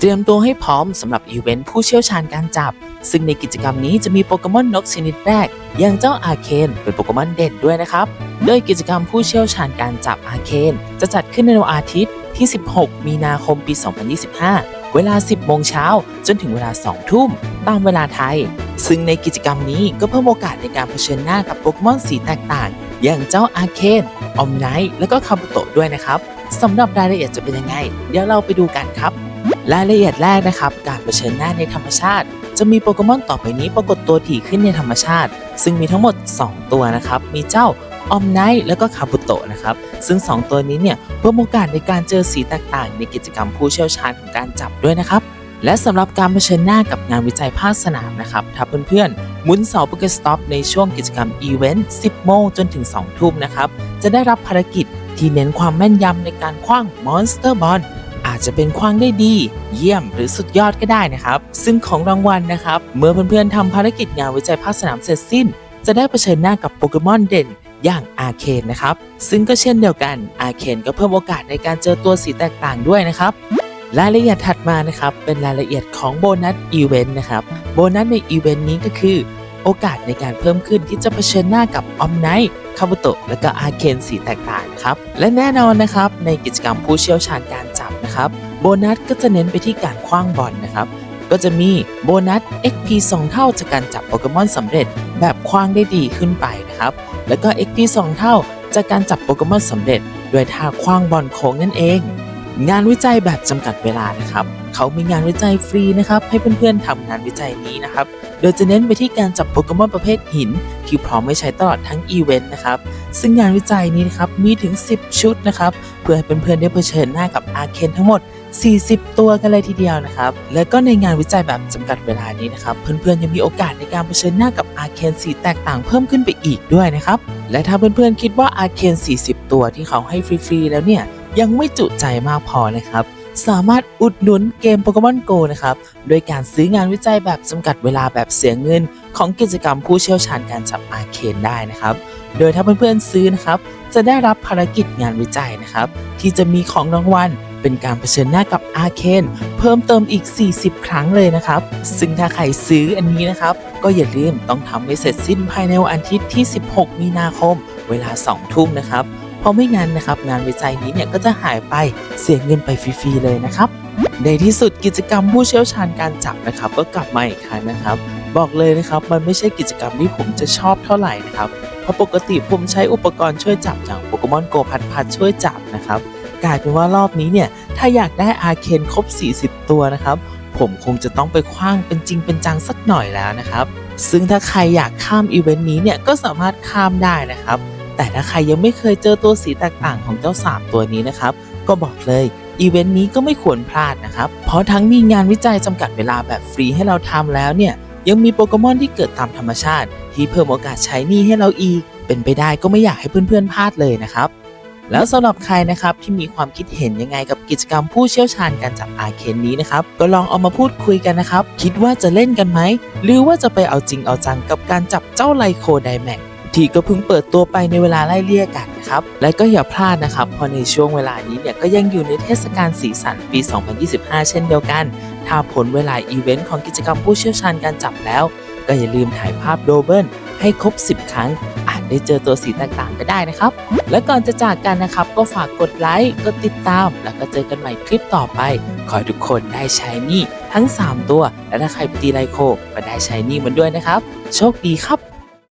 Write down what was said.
เตรียมตัวให้พร้อมสำหรับอีเวนต์ผู้เชี่ยวชาญการจับ ซึ่งในกิจกรรมนี้จะมีโปเกมอนนกชนิดแรก อย่างเจ้าอาเคนเป็นโปเกมอนเด่นด้วยนะครับ โดยกิจกรรมผู้เชี่ยวชาญการจับอาเคนจะจัดขึ้นในวันอาทิตย์ที่ 16 มีนาคมปี 2025 เวลา 10 โมงเช้าจนถึงเวลา 2 ทุ่ม ตามเวลาไทย ซึ่งในกิจกรรมนี้ก็เพิ่มโอกาสในการเผชิญหน้ากับโปเกมอนสีแตกต่าง อย่างเจ้าอาเคนออมไนท์และก็คาบุโตะด้วยนะครับสำหรับรายละเอียดจะเป็นยังไง เดี๋ยวเราไปดูกันครับ รายละเอียดแรกนะครับ การเผชิญหน้าในธรรมชาติ จะมีโปเกมอนต่อไปนี้ปรากฏตัวถี่ขึ้นในธรรมชาติ ซึ่งมีทั้งหมด 2 ตัวนะครับ มีเจ้าออมไนท์แล้วก็คาบุโตะนะครับ ซึ่ง 2 ตัวนี้เนี่ยเพิ่มโอกาสในการเจอสีแตกต่างในกิจกรรมผู้เชี่ยวชาญของการจับด้วยนะครับ และสำหรับการเผชิญหน้ากับงานวิจัยภาคสนามนะครับ ถ้าเพื่อนๆหมุนเสาโปเกสต็อปในช่วงกิจกรรมอีเวนต์10 โมงจนถึง 2 ทุ่มนะครับ จะได้รับภารกิจที่เน้นความแม่นยำในการคว้างมอนสเตอร์บอล อาจจะเป็นคว้างได้ดี เยี่ยมหรือสุดยอดก็ได้นะครับ ซึ่งของรางวัลนะครับ เมื่อเพื่อนๆทำภารกิจงานวิจัยภาคสนามเสร็จสิ้น จะได้เผชิญหน้ากับโปเกมอนเด่นอย่างอาเคนนะครับ ซึ่งก็เช่นเดียวกันอาเคนก็เพิ่มโอกาสในการเจอตัวสีแตกต่างด้วยนะครับรายละเอียดถัดมานะครับ เป็นรายละเอียดของโบนัสอีเวนต์นะครับ โบนัสในอีเวนต์นี้ก็คือ โอกาสในการเพิ่มขึ้นที่จะเผชิญหน้ากับออมไนท์คาบุโตะและก็อาเคนสีแตกต่างครับ และแน่นอนนะครับ ในกิจกรรมผู้เชี่ยวชาญการับนะครับ โบนัสก็จะเน้นไปที่การคว้างบอลนะครับ ก็จะมีโบนัส XP 2 เท่าจากการจับโปเกมอนสำเร็จ แบบคว้างได้ดีขึ้นไปนะครับ แล้วก็ XP 2 เท่าจากการจับโปเกมอนสำเร็จด้วยท่าคว้างบอลโค้งนั่นเอง งานวิจัยแบบจำกัดเวลานะครับ เขามีงานวิจัยฟรีนะครับ ให้เพื่อนๆทำงานวิจัยนี้นะครับ โดยจะเน้นไปที่การจับโปเกมอนประเภทหิน ที่พร้อมไม่ใช้ตลอดทั้งอีเวนต์นะครับ ซึ่งงานวิจัยนี้นะครับมีถึง 10 ชุดนะครับ เพื่อให้เพื่อนๆได้เผชิญหน้ากับอาเคนทั้งหมด 40 ตัวกันเลยทีเดียวนะครับ และก็ในงานวิจัยแบบจำกัดเวลานี้นะครับ เพื่อนๆยังมีโอกาสในการเผชิญหน้ากับอาเคนสีแตกต่างเพิ่มขึ้นไปอีกด้วยนะครับ และถ้าเพื่อนๆคิดว่าอาเคน40 ตัวที่เขาให้ฟรีๆแล้วเนี่ย ยังไม่จุใจมากพอนะครับ สามารถอุดหนุนเกมโปเกมอนโกนะครับ โดยการซื้องานวิจัยแบบจำกัดเวลาแบบเสียเงิน ของกิจกรรมผู้เชี่ยวชาญการจับอาเคนได้นะครับ โดยถ้าเพื่อนๆซื้อนะครับ จะได้รับภารกิจงานวิจัยนะครับ ที่จะมีของรางวัลเป็นการเผชิญหน้ากับอาเคนเพิ่มเติมอีก 40 ครั้งเลยนะครับ ซึ่งถ้าใครซื้ออันนี้นะครับ ก็อย่าลืมต้องทำให้เสร็จสิ้นภายในวันอาทิตย์ที่ 16 มีนาคม เวลา 2 ทุ่มนะครับ ราะไม่งั้นนะครับงานวิจัยนี้เนี่ยก็จะหายไปเสียเงินไปฟรีๆเลยนะครับ ในที่สุดกิจกรรมผู้เชี่ยวชาญการจับนะครับ ก็กลับมาอีกครั้งนะครับ บอกเลยนะครับมันไม่ใช่กิจกรรมที่ผมจะชอบเท่าไหร่นะครับเพราะปกติผมใช้อุปกรณ์ช่วยจับอย่างโปเกมอนโกพัดพัดช่วยจับนะครับกลายเป็นว่ารอบนี้เนี่ยถ้าอยากได้อาเคนครบ 40 ตัวนะครับผมคงจะต้องไปคว้างเป็นจริงเป็นจังสักหน่อยแล้วนะครับ ซึ่งถ้าใครอยากข้ามอีเวนต์นี้เนี่ยก็สามารถข้ามได้นะครับ แต่ถ้าใครยังไม่เคยเจอตัวสีแตกต่างของเจ้า3ตัวนี้นะครับ ก็บอกเลยอีเวนต์นี้ก็ไม่ควรพลาดนะครับ เพราะทั้งมีงานวิจัยจำกัดเวลาแบบฟรีให้เราทำแล้วเนี่ย ยังมีโปเกมอนที่เกิดตามธรรมชาติ ที่เพิ่มโอกาสใช้หนี่ให้เราอีก เป็นไปได้ก็ไม่อยากให้เพื่อนๆพลาดเลยนะครับแล้วสำหรับใครนะครับที่มีความคิดเห็นยังไงกับกิจกรรมผู้เชี่ยวชาญการจับอาเคนนี้นะครับ ก็ลองเอามาพูดคุยกันนะครับ คิดว่าจะเล่นกันไหม หรือว่าจะไปเอาจริงเอาจังกับการจับเจ้าไลโคไดแม็ก ที่ก็เพิ่งเปิดตัวไปในเวลาไล่เลี่ยกันนะครับ และก็อย่าพลาดนะครับเพราะในช่วงเวลานี้เนี่ยก็ยังอยู่ในเทศกาลสีสันปี 2025 เช่นเดียวกัน ถ้าผลเวลาอีเวนต์ของกิจกรรมผู้เชี่ยวชาญการจับแล้ว ก็อย่าลืมถ่ายภาพโดเบิลให้ครบ 10 ครั้งอาจได้เจอตัวสีต่างๆก็ได้นะครับ และก่อนจะจากกันนะครับ ก็ฝากกดไลค์กดติดตาม แล้วก็เจอกันใหม่คลิปต่อไป ขอให้ทุกคนได้ใช้นี่ทั้ง 3 ตัว และถ้าใครไปตีไลโคก็ได้ใช้นี่มันด้วยนะครับ โชคดีครับ